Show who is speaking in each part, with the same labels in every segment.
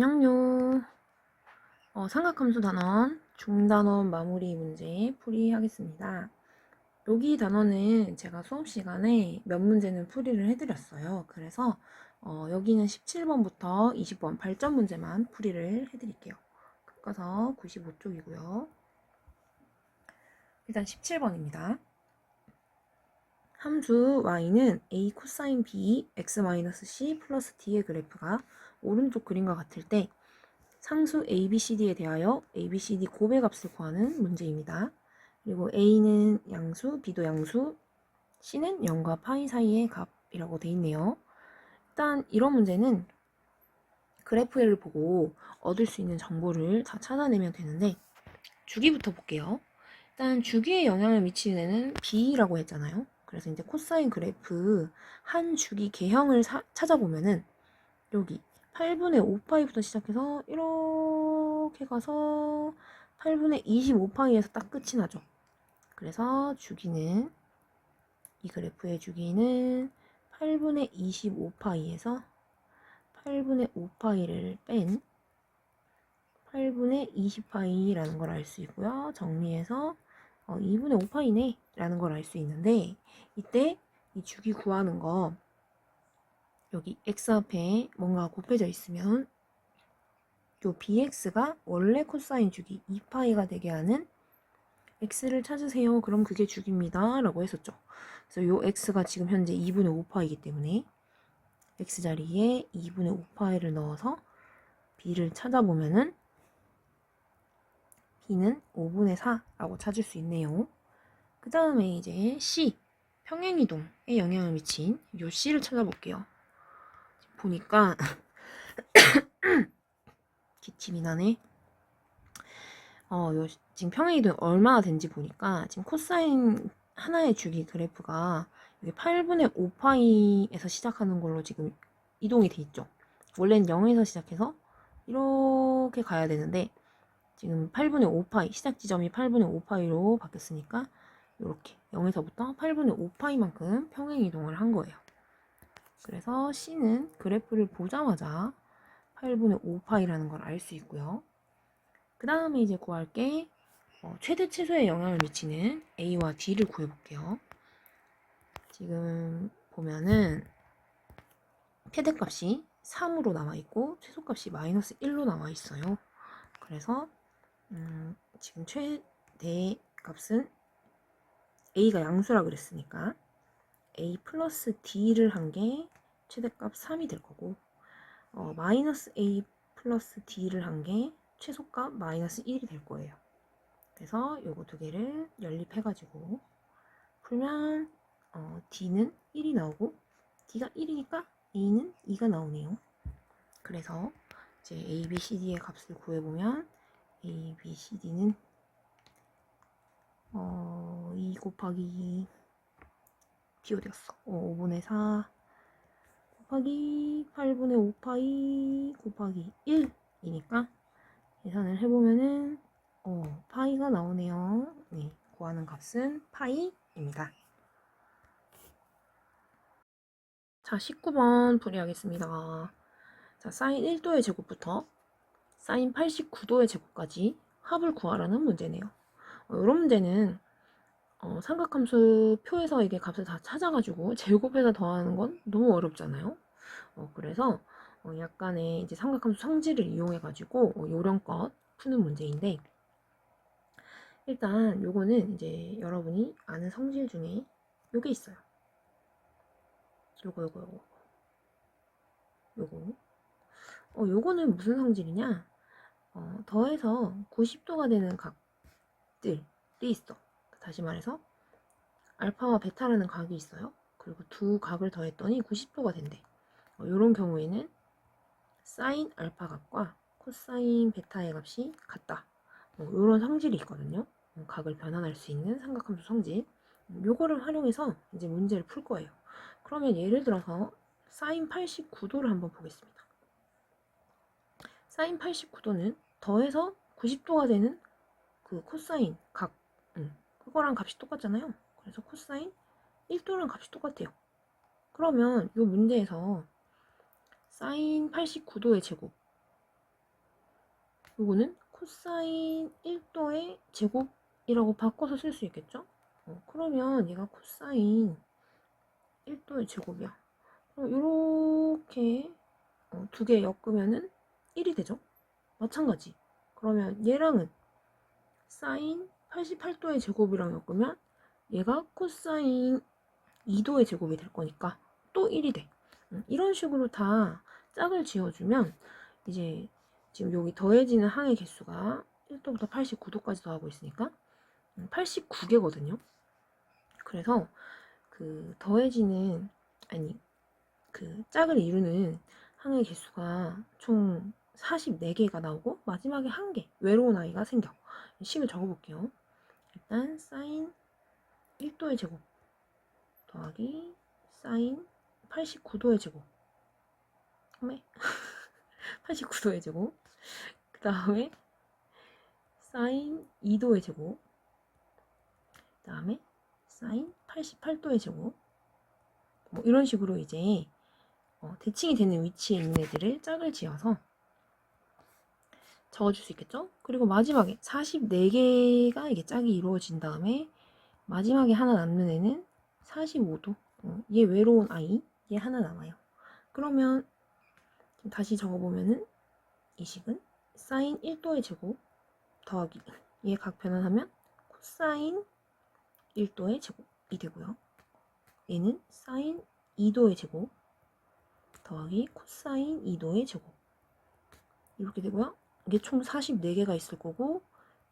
Speaker 1: 안녕요. 어, 삼각함수 단원 중단원 마무리 문제 풀이하겠습니다. 여기 단원은 제가 수업 시간에 몇 문제는 풀이를 해드렸어요. 그래서 어, 여기는 17번부터 20번 발전 문제만 풀이를 해드릴게요. 교과서 95쪽이고요. 일단 17번입니다. 함수 y는 a 코사인 b x-c 플러스 d의 그래프가 오른쪽 그림과 같을 때 상수 a, b, c, d에 대하여 a, b, c, d 곱의 값을 구하는 문제입니다. 그리고 a는 양수, b도 양수, c는 0과 파이 사이의 값이라고 돼 있네요. 일단 이런 문제는 그래프를 보고 얻을 수 있는 정보를 다 찾아내면 되는데 주기부터 볼게요. 일단 주기에 영향을 미치는 애는 b라고 했잖아요. 그래서 이제 코사인 그래프 한 주기 개형을 사- 찾아보면은 여기 8분의 5파이부터 시작해서 이렇게 가서 8분의 25파이에서 딱 끝이 나죠. 그래서 주기는 이 그래프의 주기는 8분의 25파이에서 8분의 5파이를 뺀 8분의 20파이라는 걸 알 수 있고요. 정리해서 어, 2분의 5파이네 라는 걸 알 수 있는데 이때 이 주기 구하는 거 여기 x 앞에 뭔가 곱해져 있으면 요 bx가 원래 코사인 주기 2파이가 되게 하는 x를 찾으세요. 그럼 그게 주기입니다. 라고 했었죠. 그래서 요 x가 지금 현재 2분의 5파이기 때문에 x 자리에 2분의 5파이를 넣어서 b를 찾아보면은 b는 5분의 4라고 찾을 수 있네요. 그 다음에 이제 c 평행이동에 영향을 미친 요 c를 찾아볼게요. 보니까 기침이 나네. 어, 요, 지금 평행이동이 얼마나 된지 보니까 지금 코사인 하나의 주기 그래프가 여기 8분의 5파이에서 시작하는 걸로 지금 이동이 돼 있죠. 원래는 0에서 시작해서 이렇게 가야 되는데 지금 8분의 5파이 시작 지점이 8분의 5파이로 바뀌었으니까 이렇게 0에서부터 8분의 5파이만큼 평행 이동을 한 거예요. 그래서 C는 그래프를 보자마자 8분의 5파이라는 걸 알 수 있고요. 그 다음에 이제 구할 게 어, 최대 최소에 영향을 미치는 A와 D를 구해볼게요. 지금 보면은 최대값이 3으로 나와 있고 최소값이 마이너스 1로 나와 있어요. 그래서 음, 지금 최대 값은 A가 양수라 그랬으니까 a 플러스 d를 한 게 최대값 3이 될 거고 어, 마이너스 a 플러스 d를 한 게 최소값 마이너스 1이 될 거예요. 그래서 요거 두 개를 연립해가지고 풀면 어, d는 1이 나오고 d가 1이니까 a는 2가 나오네요. 그래서 이제 a, b, c, d의 값을 구해보면 a, b, c, d는 어, 2 곱하기 2 기울였어. 어, 5분의 4 곱하기 8분의 5 파이 곱하기 1이니까 계산을 해보면은 어, 파이가 나오네요. 네, 구하는 값은 파이입니다. 자, 19번 풀이하겠습니다. 자, 사인 1도의 제곱부터 사인 89도의 제곱까지 합을 구하라는 문제네요. 어, 이런 문제는 어, 삼각함수 표에서 이게 값을 다 찾아가지고 제곱해서 더하는 건 너무 어렵잖아요. 어, 그래서 어, 약간의 이제 삼각함수 성질을 이용해가지고 어, 요령껏 푸는 문제인데 일단 요거는 이제 여러분이 아는 성질 중에 요게 있어요. 요거 요거 요거 요거 어 요거는 무슨 성질이냐? 어, 더해서 90도가 되는 각들이 있어. 다시 말해서 알파와 베타라는 각이 있어요. 그리고 두 각을 더했더니 90도가 된대. 어, 이런 경우에는 사인 알파 값과 코사인 베타의 값이 같다. 뭐 이런 성질이 있거든요. 어, 각을 변환할 수 있는 삼각함수 성질. 음, 요거를 활용해서 이제 문제를 풀 거예요. 그러면 예를 들어서 사인 89도를 한번 보겠습니다. 사인 89도는 더해서 90도가 되는 그 코사인 각 음, 그거랑 값이 똑같잖아요. 그래서 코사인 1도랑 값이 똑같아요. 그러면 이 문제에서 사인 89도의 제곱 요거는 코사인 1도의 제곱이라고 바꿔서 쓸 수 있겠죠? 어, 그러면 얘가 코사인 1도의 제곱이야. 이렇게 어, 두개 엮으면은 1이 되죠? 마찬가지. 그러면 얘랑은 사인 88도의 제곱이랑 엮으면 얘가 코사인 2도의 제곱이 될 거니까 또 1이 돼. 음, 이런 식으로 다 짝을 지어주면 이제 지금 여기 더해지는 항의 개수가 1도부터 89도까지 더하고 있으니까 89개거든요. 그래서 그 더해지는 아니 그 짝을 이루는 항의 개수가 총 44개가 나오고 마지막에 한 개 외로운 아이가 생겨. 식을 적어볼게요. 일단 사인 1도의 제곱 더하기 사인 89도의 제곱. 다음에 89도의 제곱. 그 다음에 사인 2도의 제곱. 그 다음에 사인 88도의 제곱. 뭐 이런 식으로 이제 어, 대칭이 되는 위치에 있는 애들을 짝을 지어서 적어줄 수 있겠죠? 그리고 마지막에 44개가 이게 짝이 이루어진 다음에 마지막에 하나 남는 애는 45도. 어, 얘 외로운 아이 얘 하나 남아요. 그러면 다시 적어보면은 이 식은 사인 1도의 제곱 더하기 얘 각 변환하면 코사인 1도의 제곱이 되고요. 얘는 사인 2도의 제곱 더하기 코사인 2도의 제곱. 이렇게 되고요 이게 총 44개가 있을 거고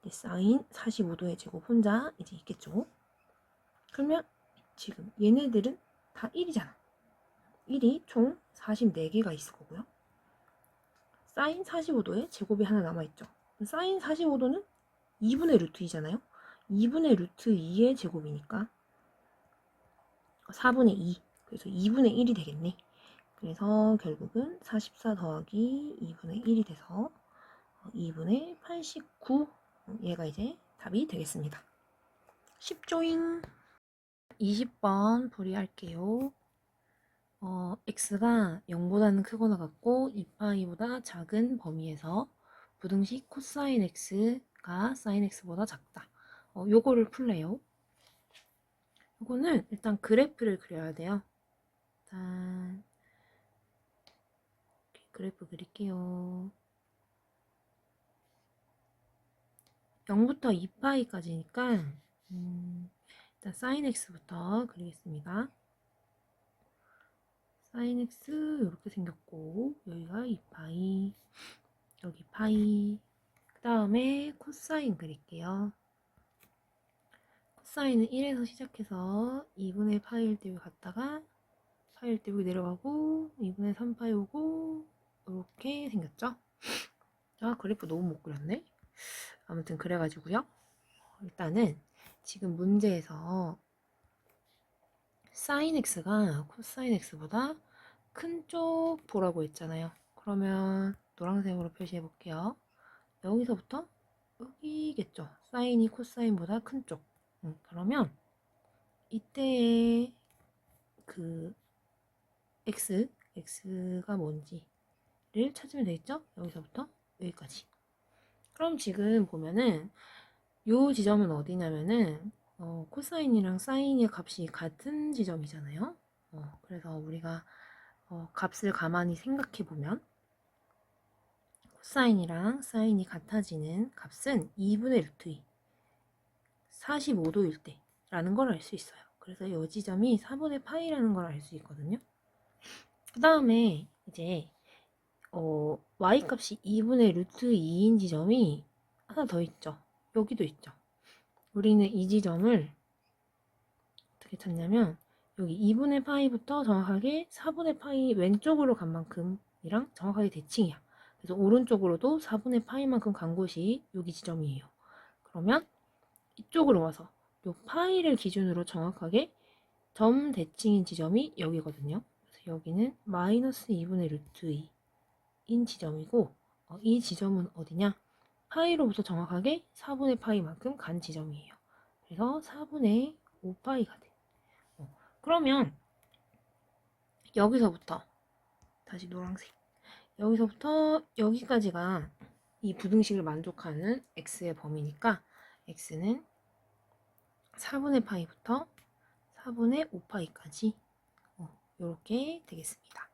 Speaker 1: 사인 45도의 제곱 혼자 이제 있겠죠. 그러면 지금 얘네들은 다 1이잖아. 1이 총 44개가 있을 거고요. 사인 45도에 제곱이 하나 남아있죠. 사인 45도는 2분의 루트 2잖아요. 2분의 루트 2의 제곱이니까 4분의 2. 그래서 2분의 1이 되겠네. 그래서 결국은 44 더하기 2분의 1이 돼서 2분의 89 얘가 이제 답이 되겠습니다. 10조잉 20번 풀이할게요. 어, x가 0보다는 크거나 같고 2파이보다 작은 범위에서 부등식 코사인 x가 사인 x보다 작다. 어, 요거를 풀래요. 요거는 일단 그래프를 그려야 돼요. 일단 그래프 그릴게요. 0부터 2파이까지니까 음, 일단 sin x부터 그리겠습니다. sin x 이렇게 생겼고 여기가 2파이 여기 파이 그 다음에 코사인 그릴게요. 코사인은 1에서 시작해서 2분의 파이일 때 갔다가 때 여기 내려가고 2분의 3파이 오고 이렇게 생겼죠? 아 그래프 너무 못 그렸네. 아무튼 그래가지고요. 일단은 지금 문제에서 사인 x가 코사인 x보다 큰 쪽 보라고 했잖아요. 그러면 노란색으로 표시해 볼게요. 여기서부터 여기겠죠. 사인이 코사인보다 큰 쪽. 음, 그러면 이때의 그 x, x가 뭔지를 찾으면 되겠죠? 여기서부터 여기까지. 그럼 지금 보면은 요 지점은 어디냐면은 어, 코사인이랑 사인의 값이 같은 지점이잖아요. 어, 그래서 우리가 어, 값을 가만히 생각해 보면 코사인이랑 사인이 같아지는 값은 2분의 루트 2 45도일 때 라는 걸 알 수 있어요. 그래서 이 지점이 4분의 파이라는 걸 알 수 있거든요. 그 다음에 이제 어, y값이 2분의 루트 2인 지점이 하나 더 있죠. 여기도 있죠. 우리는 이 지점을 어떻게 찾냐면 여기 2분의 파이부터 정확하게 4분의 파이 왼쪽으로 간 만큼이랑 정확하게 대칭이야. 그래서 오른쪽으로도 4분의 파이만큼 간 곳이 여기 지점이에요. 그러면 이쪽으로 와서 이 파이를 기준으로 정확하게 점 대칭인 지점이 여기거든요. 그래서 여기는 마이너스 2분의 루트 2. 인 지점이고 어, 이 지점은 어디냐? 파이로부터 정확하게 4분의 파이만큼 간 지점이에요. 그래서 4분의 5파이가 돼. 어, 그러면 여기서부터 다시 노란색 여기서부터 여기까지가 이 부등식을 만족하는 x의 범위니까 x는 4분의 파이부터 4분의 5파이까지 이렇게 되겠습니다.